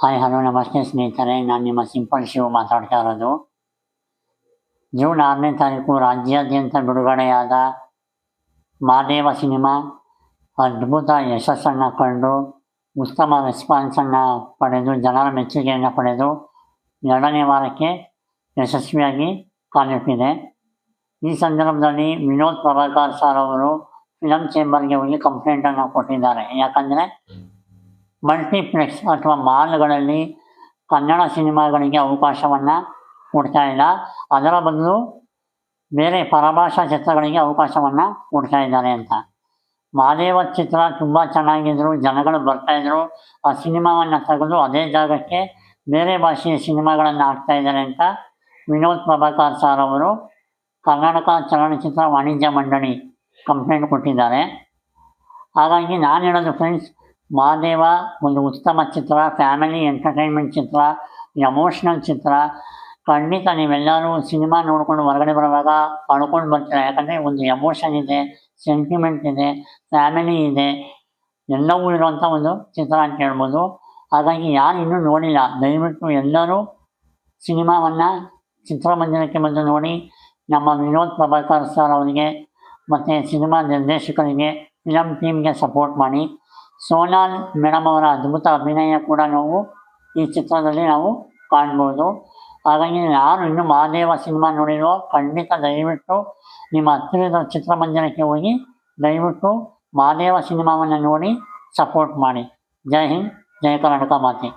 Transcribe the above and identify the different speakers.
Speaker 1: Hi, hello, ನಮಸ್ತೆ ಸ್ನೇಹಿತರೆ. ನಾನು ನಿಮ್ಮ ಸಿಂಪಲ್ ಶಿವ ಮಾತಾಡ್ತಾ ಇರೋದು. ಜೂನ್ ಆರನೇ ತಾರೀಕು ರಾಜ್ಯಾದ್ಯಂತ ಬಿಡುಗಡೆಯಾದ ಮಾದೇವ ಸಿನಿಮಾ. ಅದ್ಭುತ ಯಶಸ್ಸನ್ನು ಕಂಡು, ಉತ್ತಮ ರೆಸ್ಪಾನ್ಸನ್ನು ಪಡೆದು, ಜನರ ಮೆಚ್ಚುಗೆಯನ್ನು ಪಡೆದು, ಎರಡನೇ ವಾರಕ್ಕೆ ಯಶಸ್ವಿಯಾಗಿ ಕಾಲಿಟ್ಟಿದೆ. ಈ ಸಂದರ್ಭದಲ್ಲಿ ವಿನೋದ್ ಪ್ರಭಾಕರ್ ಸರ್ ಅವರು ಫಿಲಮ್ ಚೇಂಬರ್ಗೆ ಹೋಗಿ ಕಂಪ್ಲೇಂಟನ್ನು ಕೊಟ್ಟಿದ್ದಾರೆ. ಯಾಕಂದರೆ ಮಲ್ಟಿಪ್ಲೆಕ್ಸ್ ಅಥವಾ ಮಾಲ್ಗಳಲ್ಲಿ ಕನ್ನಡ ಸಿನಿಮಾಗಳಿಗೆ ಅವಕಾಶವನ್ನು ಕೊಡ್ತಾ ಇಲ್ಲ. ಅದರ ಬದಲು ಬೇರೆ ಪರಭಾಷಾ ಚಿತ್ರಗಳಿಗೆ ಅವಕಾಶವನ್ನು ಕೊಡ್ತಾ ಇದ್ದಾರೆ ಅಂತ. ಮಾದೇವ ಚಿತ್ರ ತುಂಬ ಚೆನ್ನಾಗಿದ್ರು, ಜನಗಳು ಬರ್ತಾಯಿದ್ರು ಆ ಸಿನಿಮಾವನ್ನು ತೆಗೆದು ಅದೇ ಜಾಗಕ್ಕೆ ಬೇರೆ ಭಾಷೆಯ ಸಿನಿಮಾಗಳನ್ನು ಹಾಕ್ತಾ ಇದ್ದಾರೆ ಅಂತ ವಿನೋದ್ ಪ್ರಭಾಕರ್ ಸರ್ ಅವರು ಕರ್ನಾಟಕ ಚಲನಚಿತ್ರ ವಾಣಿಜ್ಯ ಮಂಡಳಿ ಕಂಪ್ಲೇಂಟ್ ಕೊಟ್ಟಿದ್ದಾರೆ. ಹಾಗಾಗಿ ನಾನು ಹೇಳೋದು ಫ್ರೆಂಡ್ಸ್ ಮಹಾದೇವ ಒಂದು ಉತ್ತಮ ಚಿತ್ರ ಫ್ಯಾಮಿಲಿ ಎಂಟರ್ಟೈನ್ಮೆಂಟ್ ಚಿತ್ರ ಎಮೋಷ್ನಲ್ ಚಿತ್ರ. ಖಂಡಿತ ನೀವೆಲ್ಲರೂ ಸಿನಿಮಾ ನೋಡಿಕೊಂಡು ಹೊರಗಡೆ ಬರುವಾಗ ಅಳ್ಕೊಂಡು ಬರ್ತೀರ? ಯಾಕಂದರೆ ಒಂದು ಎಮೋಷನ್ ಇದೆ ಸೆಂಟಿಮೆಂಟ್ ಇದೆ ಫ್ಯಾಮಿಲಿ ಇದೆ, ಎಲ್ಲವೂ ಇರುವಂಥ ಒಂದು ಚಿತ್ರ ಅಂತ ಹೇಳ್ಬೋದು. ಹಾಗಾಗಿ ಯಾರು ಇನ್ನೂ ನೋಡಿಲ್ಲ, ದಯವಿಟ್ಟು ಎಲ್ಲರೂ ಸಿನಿಮಾವನ್ನು ಚಿತ್ರಮಂದಿರಕ್ಕೆ ಬಂದು ನೋಡಿ. ನಮ್ಮ ವಿನೋದ್ ಪ್ರಭಾಕರ್ ಸರ್ ಅವರಿಗೆ ಮತ್ತು ಸಿನಿಮಾ ನಿರ್ದೇಶಕರಿಗೆ ಫಿಲಮ್ ಟೀಮ್ಗೆ ಸಪೋರ್ಟ್ ಮಾಡಿ. ಸೋನಾಲ್ ಮೇಡಮ್ ಅವರ ಅದ್ಭುತ ಅಭಿನಯ ಕೂಡ ನಾವು ಈ ಚಿತ್ರದಲ್ಲಿ ನಾವು ಕಾಣ್ಬೋದು. ಹಾಗಾಗಿ ಯಾರು ಇನ್ನೂ ಮಹಾದೇವ ಸಿನಿಮಾ ನೋಡಿರೋ ಖಂಡಿತ ದಯವಿಟ್ಟು ನಿಮ್ಮ ಹತ್ತಿರದ ಚಿತ್ರಮಂದಿರಕ್ಕೆ ಹೋಗಿ ದಯವಿಟ್ಟು ಮಹಾದೇವ ಸಿನಿಮಾವನ್ನು ನೋಡಿ ಸಪೋರ್ಟ್ ಮಾಡಿ. ಜೈ ಹಿಂದ್, ಜೈ ಕರ್ನಾಟಕ ಮಾತೆ.